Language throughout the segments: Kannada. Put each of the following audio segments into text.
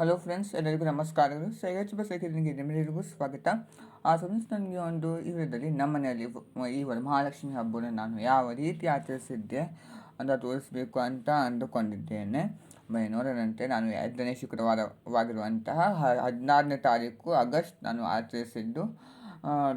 ಹಲೋ ಫ್ರೆಂಡ್ಸ್ ಎಲ್ಲರಿಗೂ ನಮಸ್ಕಾರಗಳು. ಸೈಗಚ್ ಬಸ್ ನಿಮಗೆ ನಿಮ್ಮೆಲ್ಲರಿಗೂ ಸ್ವಾಗತ. ಆ ಫ್ರೆಂಡ್ಸ್ ನನಗೆ ಒಂದು ಇವರದಲ್ಲಿ ನಮ್ಮ ಮನೆಯಲ್ಲಿ ಈ ಒಂದು ಮಹಾಲಕ್ಷ್ಮಿ ಹಬ್ಬನ ನಾನು ಯಾವ ರೀತಿ ಆಚರಿಸಿದ್ದೆ ಅಂತ ತೋರಿಸ್ಬೇಕು ಅಂತ ಅಂದುಕೊಂಡಿದ್ದೇನೆ. ಬನ್ನಿ, ನೋಡೋಣಂತೆ. ನಾನು ಎರಡನೇ ಶುಕ್ರವಾರವಾಗಿರುವಂತಹ ಹದಿನಾರನೇ ತಾರೀಕು ಆಗಸ್ಟ್ ನಾನು ಆಚರಿಸಿದ್ದು.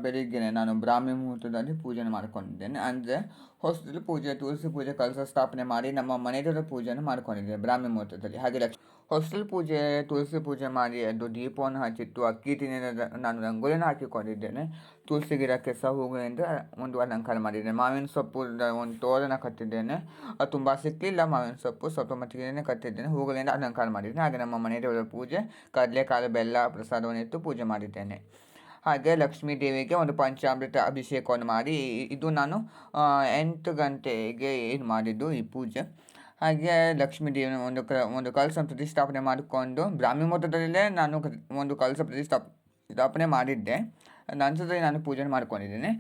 ಬೆಳಿಗ್ಗೆ ನಾನು ಬ್ರಾಹ್ಮಿ ಮುಹೂರ್ತದಲ್ಲಿ ಪೂಜೆ ಮಾಡಿಕೊಂಡಿದ್ದೇನೆ. ಅಂದರೆ ಹೊಸದಲ್ಲಿ ಪೂಜೆ, ತುಳಸಿ ಪೂಜೆ, ಕಲಸ ಸ್ಥಾಪನೆ ಮಾಡಿ ನಮ್ಮ ಮನೆಯವರ ಪೂಜೆಯನ್ನು ಮಾಡ್ಕೊಂಡಿದ್ದೇನೆ ಬ್ರಾಹ್ಮಿ ಮುಹೂರ್ತದಲ್ಲಿ. ಹಾಗೆ ಲಕ್ಷ ಹೊಸಲು ಪೂಜೆ, ತುಳಸಿ ಪೂಜೆ ಮಾಡಿ ಅದು ದೀಪವನ್ನು ಹಚ್ಚಿಟ್ಟು ಅಕ್ಕಿ ತಿನ್ನ ನಾನು ರಂಗೋಲಿನ ಹಾಕಿಕೊಂಡಿದ್ದೇನೆ. ತುಳಸಿ ಗಿಡಕ್ಕೆ ಸಹ ಹೂಗಳಿಂದ ಒಂದು ಅಲಂಕಾರ ಮಾಡಿದ್ದೇನೆ. ಮಾವಿನ ಸೊಪ್ಪು ಒಂದು ತೋರಣ ಕಟ್ಟಿದ್ದೇನೆ. ಅದು ತುಂಬ ಸಿಕ್ಕಲಿಲ್ಲ ಮಾವಿನ ಸೊಪ್ಪು, ಸ್ವಲ್ಪ ಮಟ್ಟಿಗೆ ಕಟ್ಟಿದ್ದೇನೆ. ಹೂಗಳಿಂದ ಅಲಂಕಾರ ಮಾಡಿದ್ದೇನೆ. ಹಾಗೆ ನಮ್ಮ ಮನೆಯವರ ಪೂಜೆ, ಕಡಲೆಕಾಳು, ಬೆಲ್ಲ ಪ್ರಸಾದವನ್ನು ಇಟ್ಟು ಪೂಜೆ ಮಾಡಿದ್ದೇನೆ. ಹಾಗೆ ಲಕ್ಷ್ಮೀ ದೇವಿಗೆ ಒಂದು ಪಂಚಾಮೃತ ಅಭಿಷೇಕವನ್ನು ಮಾಡಿ. ಇದು ನಾನು ಎಂಟು ಗಂಟೆಗೆ ಏನು ಮಾಡಿದ್ದು ಈ ಪೂಜೆ. ಹಾಗೆ ಲಕ್ಷ್ಮೀ ದೇವಿನ ಒಂದು ಕ, ಒಂದು ಕಲಸ ಪ್ರತಿಷ್ಠಾಪನೆ ಮಾಡಿಕೊಂಡು ಬ್ರಾಹ್ಮಿ ಮುಹೂರ್ತದಲ್ಲೇ ನಾನು ಒಂದು ಕಲಸ ಪ್ರತಿಷ್ಠಾಪ, ಸ್ಥಾಪನೆ ಮಾಡಿದ್ದೆ. ನಂತರದಲ್ಲಿ ನಾನು ಪೂಜೆ ಮಾಡ್ಕೊಂಡಿದ್ದೇನೆ.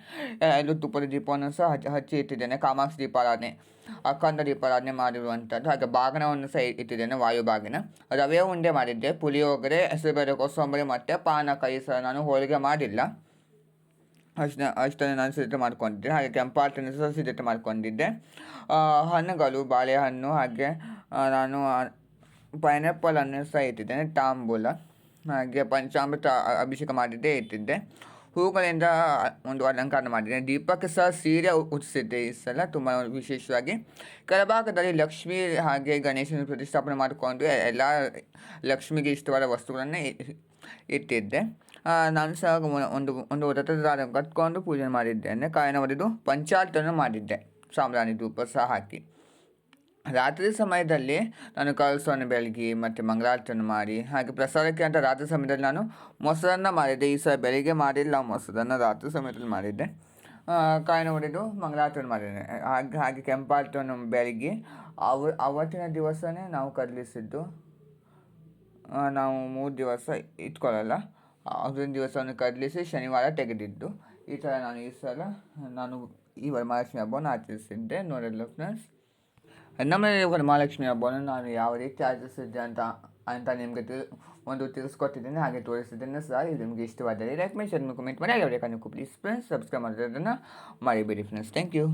ಇದು ತುಪ್ಪದ ದೀಪವನ್ನು ಸಹ ಹಚ್ಚಿ ಹಚ್ಚಿ ಇಟ್ಟಿದ್ದೇನೆ. ಕಾಮಾಕ್ಷಿ ದೀಪಾರಾಧನೆ, ಅಖಂಡ ದೀಪಾರಾಧನೆ ಮಾಡಿರುವಂಥದ್ದು. ಹಾಗೆ ಬಾಗನವನ್ನು ಸಹ ಇಟ್ಟಿದ್ದೇನೆ ವಾಯುಬಾಗಿನ ರವೆ ಉಂಡೆ ಮಾಡಿದ್ದೆ ಪುಳಿಯೋಗರೆ ಹೆಸರುಬೇಳೆ ಕೋಸಂಬರಿ ಮತ್ತು ಪಾನಕಾಯಿ ಸಹ ನಾನು ಹೋಳಿಗೆ ಮಾಡಿಲ್ಲ. ಅಷ್ಟನ್ನ, ಅಷ್ಟನ್ನು ನಾನು ಸಿದ್ಧತೆ ಮಾಡ್ಕೊಂಡಿದ್ದೆ. ಹಾಗೆ ಕೆಂಪಾಟನ್ನು ಸಹ ಸಿದ್ಧತೆ ಮಾಡ್ಕೊಂಡಿದ್ದೆ. ಹಣ್ಣುಗಳು, ಬಾಳೆಹಣ್ಣು, ಹಾಗೆ ನಾನು ಪೈನಾಪಲನ್ನು ಸಹ ಇಟ್ಟಿದ್ದೇನೆ. ತಾಂಬೂಲ, ಹಾಗೆ ಪಂಚಾಮೃತ ಅಭಿಷೇಕ ಮಾಡಿದ್ದೇ ಇಟ್ಟಿದ್ದೆ. ಹೂಗಳಿಂದ ಒಂದು ಅಲಂಕಾರ ಮಾಡಿದೆ. ದೀಪಕ್ಕೆ ಸಹ ಸೀರೆ ಉಚ್ಚಿಸಿದ್ದೆ ಈ ಸಲ, ತುಂಬ ವಿಶೇಷವಾಗಿ. ಕೆಳಭಾಗದಲ್ಲಿ ಲಕ್ಷ್ಮಿ ಹಾಗೆ ಗಣೇಶನ ಪ್ರತಿಷ್ಠಾಪನೆ ಮಾಡಿಕೊಂಡು ಎಲ್ಲ ಲಕ್ಷ್ಮಿಗೆ ಇಷ್ಟವಾದ ವಸ್ತುಗಳನ್ನು ಇಟ್ಟಿದ್ದೆ. ನಾನು ಸಹ ಒಂದು ಒಂದು ವ್ರತದ ಕಟ್ಕೊಂಡು ಪೂಜೆ ಮಾಡಿದ್ದೇನೆ. ಕಾಯಿನ ಒಡೆದು ಪಂಚಾಲ್ತನ್ನು ಮಾಡಿದ್ದೆ. ಸಾಂಬ್ರಾಣಿ ಧೂಪ ಸಹ ಹಾಕಿ. ರಾತ್ರಿ ಸಮಯದಲ್ಲಿ ನಾನು ಕಳಸವನ್ನು ಬೆಳಗ್ಗೆ ಮತ್ತು ಮಂಗಳಾರತಿಯನ್ನು ಮಾಡಿ, ಹಾಗೆ ಪ್ರಸಾದಕ್ಕೆ ಅಂತ ರಾತ್ರಿ ಸಮಯದಲ್ಲಿ ನಾನು ಮೊಸರನ್ನು ಮಾಡಿದ್ದೆ. ಈ ಸಲ ಬೆಳಿಗ್ಗೆ ಮಾಡಿಲ್ಲ, ಮೊಸರನ್ನು ರಾತ್ರಿ ಸಮಯದಲ್ಲಿ ಮಾಡಿದ್ದೆ. ಕಾಯಿನ ಹೊಡೆದು ಮಂಗಳಾರತಿಯನ್ನು ಮಾಡಿದ್ದೆ. ಹಾಗೆ ಹಾಗೆ ಕೆಂಪಾರತಿಯನ್ನು ಬೆಳಗ್ಗೆ ಅವ, ಅವತ್ತಿನ ದಿವಸವೇ ನಾವು ಕದಲಿಸಿದ್ದು ನಾವು ಮೂರು ದಿವಸ ಇಟ್ಕೊಳ್ಳಲ್ಲ. ಅದೊಂದು ದಿವಸವನ್ನು ಕದಲಿಸಿ ಶನಿವಾರ ತೆಗೆದಿದ್ದು. ಈ ಥರ ನಾನು ಈ ಸಲ ನಾನು ಈ ವರಮಹಾಲಕ್ಷ್ಮಿ ಹಬ್ಬವನ್ನು ಆಚರಿಸಿದ್ದೆ. ನೋಡಲ್ಲ ಫ್ರೆಂಡ್ಸ್ ನಮ್ಮ ವರಮಹಾಲಕ್ಷ್ಮಿ ಹಬ್ಬವನ್ನು ನಾನು ಯಾವ ರೀತಿ ಆಚರಿಸಿದ್ದೆ ಅಂತ ಅಂತ ನಿಮಗೆ ತಿಳ್ ಒಂದು ತಿಳಿಸ್ಕೊಟ್ಟಿದ್ದೇನೆ, ಹಾಗೆ ತೋರಿಸಿದ್ದೇನೆ ಸರ್ ಇದು ನಿಮಗೆ ಇಷ್ಟವಾದರೆ ಲೈಕ್ ಮಾಡಿ ಶೇರ್ ಕಮೆಂಟ್ ಮಾಡಿ ಯಾವ ಪ್ಲೀಸ್ ಫ್ರೆಂಡ್ಸ್ ಸಬ್ಸ್ಕ್ರೈಬ್ ಮಾಡೋದನ್ನು ಮರಿಬೇಡಿ ಫ್ರೆಂಡ್ಸ್ ಥ್ಯಾಂಕ್ ಯು